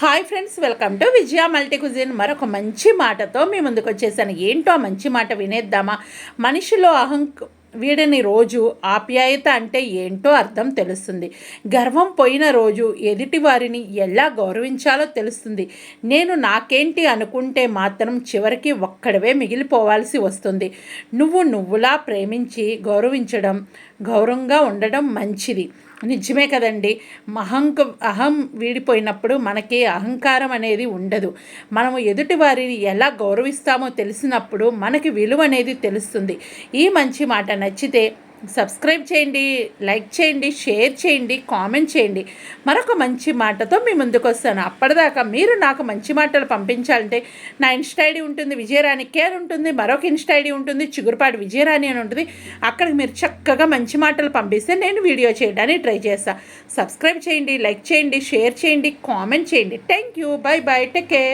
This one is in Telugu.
Hi friends welcome to Vijaya multi cuisine మరొక మంచి మాటతో మీ ముందుకు వచ్చేసాను. ఏంటో మంచి మాట వినేద్దామా? మనిషిలో అహంక వీడని రోజు ఆప్యాయత అంటే ఏంటో అర్థం తెలుస్తుంది. గర్వం పోయిన రోజు ఎదుటి వారిని ఎలా గౌరవించాలో తెలుస్తుంది. నేను నాకేంటి అనుకుంటే మాత్రం చివరికి ఒక్కడవే మిగిలిపోవాల్సి వస్తుంది. నువ్వు నువ్వులా ప్రేమించి గౌరవించడం గౌరవంగా ఉండడం మంచిది. నిజమే కదండి. మహంక అహం వీడిపోయినప్పుడు మనకి అహంకారం అనేది ఉండదు. మనము ఎదుటి వారిని ఎలా గౌరవిస్తామో తెలిసినప్పుడు మనకి విలువ అనేది తెలుస్తుంది. ఈ మంచి మాట నచ్చితే సబ్స్క్రైబ్ చేయండి లైక్ చేయండి షేర్ చేయండి కామెంట్ చేయండి. మరొక మంచి మాటతో మీ ముందుకు వస్తాను. అప్పటిదాకా మీరు నాకు మంచి మాటలు పంపించాలంటే నా ఇన్స్టా ఐడి ఉంటుంది విజయరాణి కేర్ ఉంటుంది మరొక ఇన్స్టా ఐడి ఉంటుంది చిగురుపాటి విజయరాణి అని ఉంటుంది. అక్కడికి మీరు చక్కగా మంచి మాటలు పంపిస్తే నేను వీడియో చేయడానికి ట్రై చేస్తాను సబ్స్క్రైబ్ చేయండి లైక్ చేయండి షేర్ చేయండి కామెంట్ చేయండి. Thank you bye bye take care